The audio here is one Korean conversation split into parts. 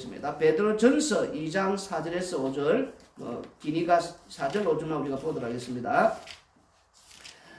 있습니다. 베드로 전서 2장 4절에서 5절, 어, 기니가 4절 5절만 우리가 보도록 하겠습니다.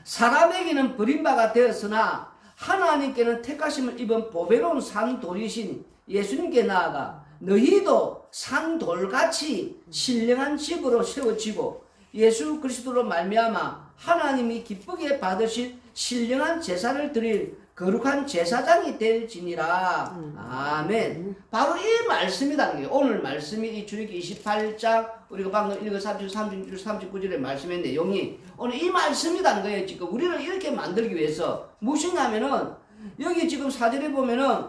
사람에게는 버림바가 되었으나 하나님께는 택하심을 입은 보배로운 산돌이신 예수님께 나아가 너희도 산돌같이 신령한 집으로 세워지고 예수 그리스도로 말미암아 하나님이 기쁘게 받으실 신령한 제사를 드릴 거룩한 제사장이 될지니라. 아멘. 바로 이 말씀이라는 게 오늘 말씀이 이 출애기 28장 우리가 방금 읽은 33절 39절의 말씀의 내용이 오늘 이 말씀이라는 거예요. 지금 우리를 이렇게 만들기 위해서 무엇이냐면은 여기 지금 사절에 보면은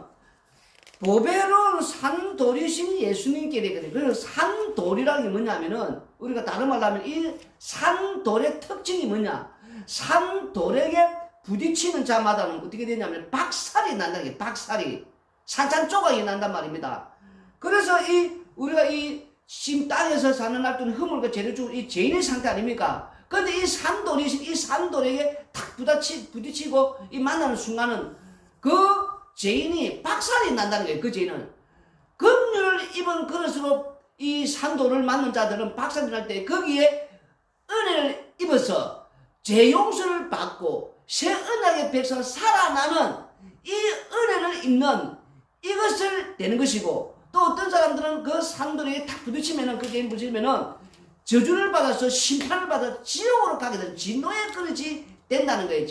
보배로운 산돌이신 예수님께 되거든요. 그래서 산돌이라는 게 뭐냐면은 우리가 다른 말로 하면 이 산돌의 특징이 뭐냐? 산돌에게 부딪히는 자마다는 어떻게 되냐면 박살이 난다는 게 박살이 산산 조각이 난단 말입니다. 그래서 이 우리가 이심 땅에서 사는 놔둔 허물과 재를 주고 이 죄인의 상태 아닙니까? 근데 이 산돌이 이 산돌에게 탁 부딪히, 부딪히고 이 만나는 순간은 그 죄인이 박살이 난다는 거예요. 그 죄인은 긍휼을 입은 그릇으로 이 산돌을 맞는 자들은 박살이 날 때 거기에 은혜를 입어서 죄 용서를 받고 새 언약의 백성 살아나는 이 은혜를 입는 이것을 되는 것이고 또 어떤 사람들은 그 산돌에 탁 부딪히면은 그 죄인 부딪히면은 저주를 받아서 심판을 받아 지옥으로 가게 되는 진노의 그릇이 된다는 거예요.